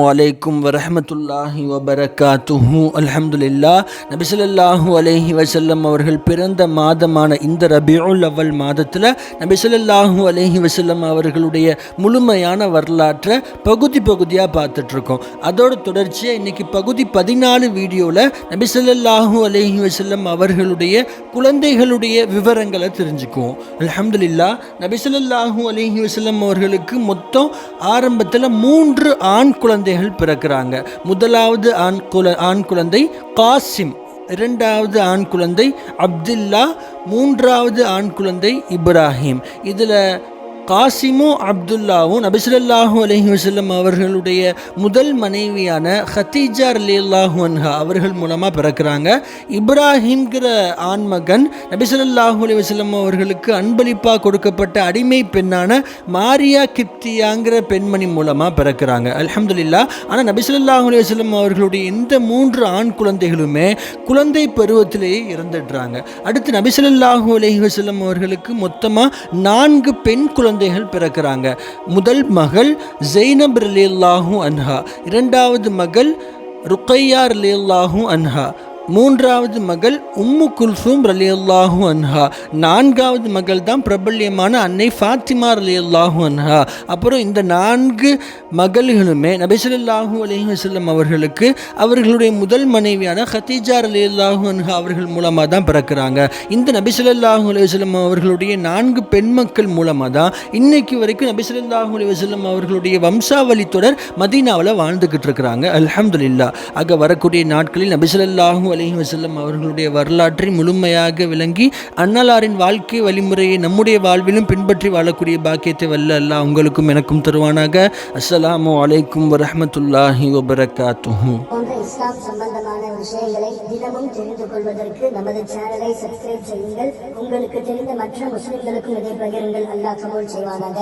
வலைக்கும் வரஹமத்துல்லாஹி வபரகாத்துஹு அல்ஹம்துலில்லா நபிசல்லாஹு அலைஹி வசல்லம் அவர்கள் பிறந்த மாதமான இந்த ரபியுல் அவ்வல் மாதத்தில் நபிசல்லாஹு அலைஹி வசல்லம் அவர்களுடைய முழுமையான வரலாற்றை பகுதி பகுதியாக பார்த்துட்ருக்கோம். அதோட தொடர்ச்சியாக இன்றைக்கி பகுதி பதினாலு வீடியோவில் நபிசல்லாஹு அலைஹி வசல்லம் அவர்களுடைய குழந்தைகளுடைய விவரங்களை தெரிஞ்சுக்குவோம். அல்ஹம்துலில்லா நபிசல்லாஹு அலைஹி வசல்லம் அவர்களுக்கு மொத்தம் ஆரம்பத்தில் மூன்று ஆண் குழந்தை குழந்தைகள் பிறக்கிறாங்க. முதலாவது ஆண் குல ஆண் குழந்தை காசிம். இரண்டாவது ஆண் குழந்தை அப்துல்லா மூன்றாவது ஆண் குழந்தை இப்ராஹிம். இதில் காசிமும் அப்துல்லாவும் நபிசுல்லாஹு அலஹி வசல்லம் அவர்களுடைய முதல் மனைவியான ஹத்தீஜா அல்லாஹு அன்ஹா அவர்கள் மூலமாக பிறக்கிறாங்க. இப்ராஹிம்ங்கிற ஆண்மகன் நபிசுல்லாஹு அலி வசல்லம் அவர்களுக்கு அன்பளிப்பாக கொடுக்கப்பட்ட அடிமை பெண்ணான மாரியா கிப்தியாங்கிற பெண்மணி மூலமாக பிறக்கிறாங்க. அல்ஹம்துலில்லா ஆனால் நபிசுல்லாஹு அலி வசல்லம் அவர்களுடைய இந்த மூன்று ஆண் குழந்தைகளுமே குழந்தை பருவத்திலேயே இறந்துடுறாங்க. அடுத்து நபிசுல்லாஹு அலஹி வசல்லம் அவர்களுக்கு மொத்தமாக நான்கு பெண் குழந்தைகள் பிறக்கிறாங்க. முதல் மகள் ஜெய்னப் ரலியல்லாஹு அன்ஹா. இரண்டாவது மகள் ருக்கையா ரலியல்லாஹு அன்ஹா. மூன்றாவது மகள் உம்மு குல்சூம் ரலியல்லாஹு அன்ஹா. நான்காவது மகள் தான் பிரபல்யமான அன்னை ஃபாத்திமா ரலியல்லாஹு அன்ஹா. அப்புறம் இந்த நான்கு மகள்களுமே நபிசல்லாஹூ அலைஹி வஸல்லம் அவர்களுக்கு அவர்களுடைய முதல் மனைவியான ஹத்தீஜா ரலியல்லாஹு அன்ஹா அவர்கள் மூலமாக தான் பிறக்கிறாங்க. இந்த நபிசல்லாஹூ அலைஹி அவர்களுடைய நான்கு பெண் மக்கள் மூலமாக தான் இன்னைக்கு வரைக்கும் நபிசல்லாஹூ அலைஹி அவர்களுடைய வம்சாவளி தொடர் மதீனாவில் வாழ்ந்துக்கிட்டு இருக்கிறாங்க. அலமதுல்லா ஆக வரக்கூடிய நாட்களில் நபிசல்லாஹூ அலைஹி வசல்லம் அவர்களுடைய வரலாற்றை முழுமையாக விளங்கி அன்னலாரின் வாழ்க்கை வழிமுறையை நம்முடைய வாழ்விலும் பின்பற்றி வாழக்கூடிய பாக்கியத்தை வல்ல அல்லா உங்களுக்கும் எனக்கும் தருவானாக. அஸ்ஸலாமு அலைக்கும் வரஹ்மத்துல்லாஹி வபரகாத்துஹு. போன்ற இஸ்லாம் சம்பந்தமான விஷயங்களை தினமும் தெரிந்து கொள்வதற்கு நமது சேனலை சப்ஸ்கிரைப் செய்யுங்கள். உங்களுக்கு தெரிந்த மற்ற முஸ்லிம்களுக்கும் இதை பகிருங்கள். அல்லாஹ் கபூல் செய்வானாக.